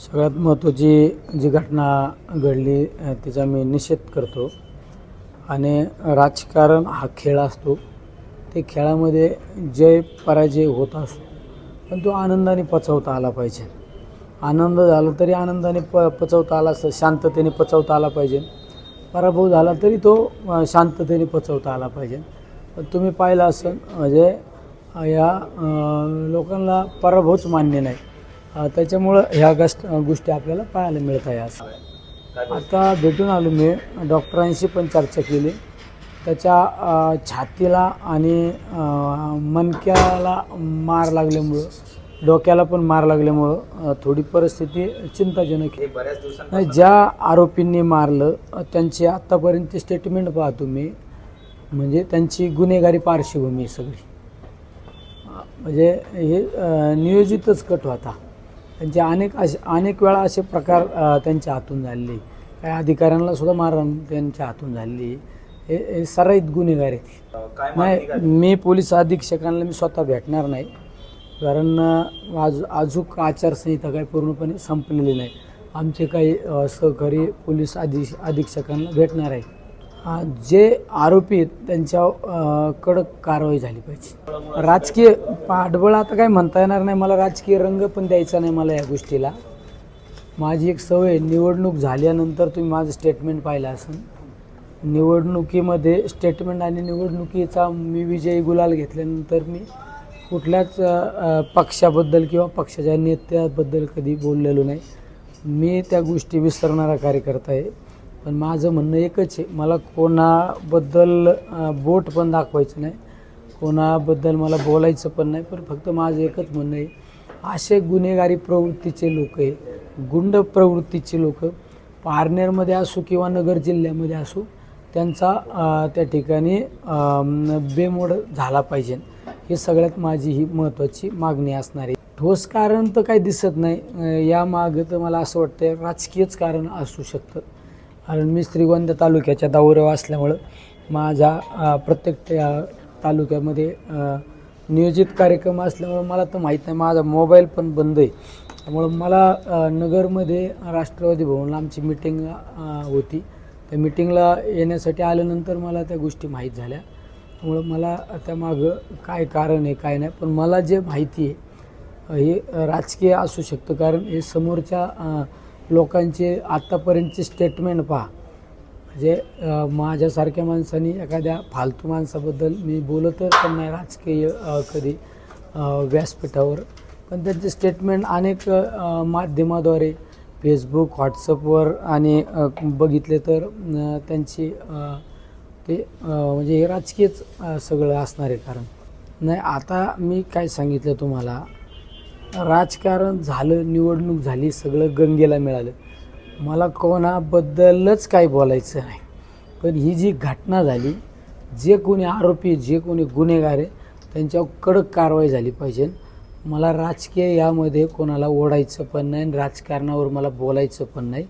सगळ्यात महत्त्वाची जी घटना घडली तिचा मी निषेध करतो. आणि राजकारण हा खेळ असतो. ते खेळामध्ये जय पराजय होत असतो पण तो आनंदाने पचवता आला पाहिजे. आनंद झाला तरी आनंदाने प पचवता आला असं शांततेने पचवता आला पाहिजे. पराभव झाला तरी तो शांततेने पचवता आला पाहिजे. पण तुम्ही पाहिलं असं म्हणजे या लोकांना पराभवच मान्य नाही. त्याच्यामुळं ह्या गस्ट गोष्टी आपल्याला पाहायला मिळत आहे असं आता भेटून आलो मी डॉक्टरांशी पण चर्चा केली. त्याच्या छातीला आणि मनक्याला मणक्याला मार लागल्यामुळं डोक्याला पण मार लागल्यामुळं थोडी परिस्थिती चिंताजनक आहे. ज्या आरोपींनी मारलं त्यांची आत्तापर्यंत स्टेटमेंट पाहतो मी म्हणजे त्यांची गुन्हेगारी पार्श्वभूमी सगळी. म्हणजे हे नियोजितच कट होता. त्यांचे अनेक असे अनेक वेळा असे प्रकार त्यांच्या हातून झालेले. काही अधिकाऱ्यांना सुद्धा मारण त्यांच्या हातून झालेली. हे हे सराईत गुन्हेगार आहेत. नाही मी पोलीस अधीक्षकांना मी स्वतः भेटणार नाही. कारण आज अजूक आचारसंहिता काही पूर्णपणे संपलेली नाही. आमचे काही सहकारी पोलीस अधी अधीक्षकांना भेटणार आहे जे आरोपी आहेत त्यांच्या कडक कारवाई झाली पाहिजे. राजकीय पाठबळ आता काय म्हणता येणार नाही. मला राजकीय रंग पण द्यायचा नाही मला या गोष्टीला. माझी एक सवय निवडणूक झाल्यानंतर तुम्ही माझं स्टेटमेंट पाहिलं असेल. निवडणुकीमध्ये स्टेटमेंट आणि निवडणुकीचा मी विजयी गुलाल घेतल्यानंतर मी कुठल्याच पक्षाबद्दल किंवा पक्षाच्या नेत्याबद्दल कधी बोललेलो नाही. मी त्या गोष्टी विसरणारा कार्यकर्ता आहे. पण माझं म्हणणं एकच आहे मला कोणाबद्दल बोट पण दाखवायचं नाही कोणाबद्दल मला बोलायचं पण नाही पण फक्त माझं एकच म्हणणं आहे असे गुन्हेगारी प्रवृत्तीचे लोक आहे गुंड प्रवृत्तीचे लोक पारनेरमध्ये असो किंवा नगर जिल्ह्यामध्ये असो त्यांचा त्या ठिकाणी बेमोड झाला पाहिजे. हे सगळ्यात माझी ही महत्त्वाची मागणी असणार आहे. ठोस कारण तर काही दिसत नाही या मागं तर मला असं वाटतं राजकीयच कारण असू शकतं. कारण मी श्रीगोंदा तालुक्याच्या दौऱ्यावर असल्यामुळं माझ्या प्रत्येक तालुक्यामध्ये नियोजित कार्यक्रम असल्यामुळं मला तर माहीत नाही. माझा मोबाईल पण बंद आहे. त्यामुळं मला नगरमध्ये राष्ट्रवादी भवनला आमची मिटिंग होती. त्या मिटिंगला येण्यासाठी आल्यानंतर मला त्या गोष्टी माहीत झाल्या. त्यामुळं मला त्यामागं काय कारण आहे काय नाही पण मला जे माहिती आहे हे राजकीय असू शकतं. कारण हे समोरच्या लोकांचे आत्तापर्यंतचे स्टेटमेंट पहा. म्हणजे माझ्यासारख्या माणसाने एखाद्या फालतू माणसाबद्दल मी बोलतच पण नाही राजकीय कधी व्यासपीठावर. पण त्यांचे स्टेटमेंट अनेक माध्यमाद्वारे फेसबुक व्हॉट्सअपवर आणि बघितले तर त्यांची ते म्हणजे हे राजकीयच सगळं असणार आहे कारण. नाही आता मी काय सांगितलं तुम्हाला राजकारण झालं निवडणूक झाली सगळं गंगेला मिळालं. मला कोणाबद्दलच काही बोलायचं नाही. पण ही जी घटना झाली जे कोणी आरोपी जे कोणी गुन्हेगार आहे त्यांच्यावर कडक कारवाई झाली पाहिजे. मला राजकीय यामध्ये कोणाला ओढायचं पण नाही आणि राजकारणावर मला बोलायचं पण नाही.